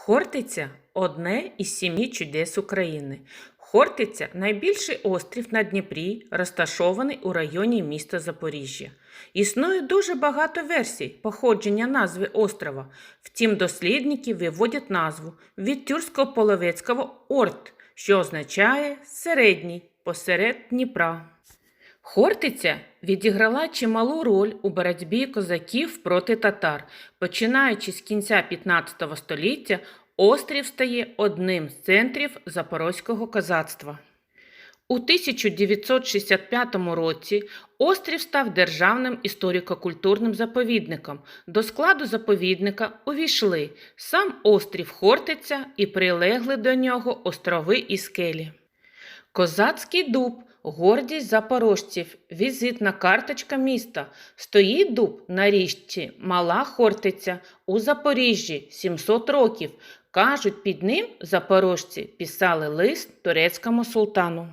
Хортиця одне із сімі чудес України. Хортиця найбільший острів на Дніпрі, розташований у районі міста Запоріжжя. Існує дуже багато версій походження назви острова. Втім, дослідники виводять назву від тюрсько-половецького орт, що означає середній посеред Дніпра. Хортиця відіграла чималу роль у боротьбі козаків проти татар. Починаючи з кінця 15 століття, острів стає одним з центрів запорозького козацтва. У 1965 році острів став державним історико-культурним заповідником. До складу заповідника увійшли сам острів Хортиця і прилегли до нього острови і скелі. Козацький дуб гордість запорожців, візитна карточка міста. Стоїть дуб на річці Мала Хортиця у Запоріжжі 700 років. Кажуть, під ним запорожці писали лист турецькому султану.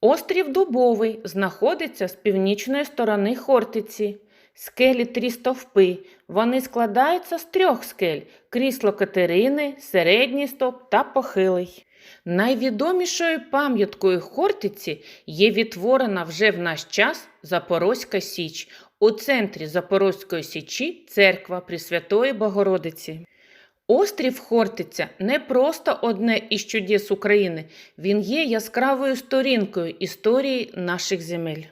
Острів Дубовий знаходиться з північної сторони Хортиці. Скелі три стовпи. Вони складаються з трьох скель: крісло Катерини, середній стовп та похилий. Найвідомішою пам'яткою Хортиці є відтворена вже в наш час Запорозька Січ. У центрі Запорозької Січі церква Пресвятої Богородиці. Острів Хортиця не просто одне із чудес України, він є яскравою сторінкою історії наших земель.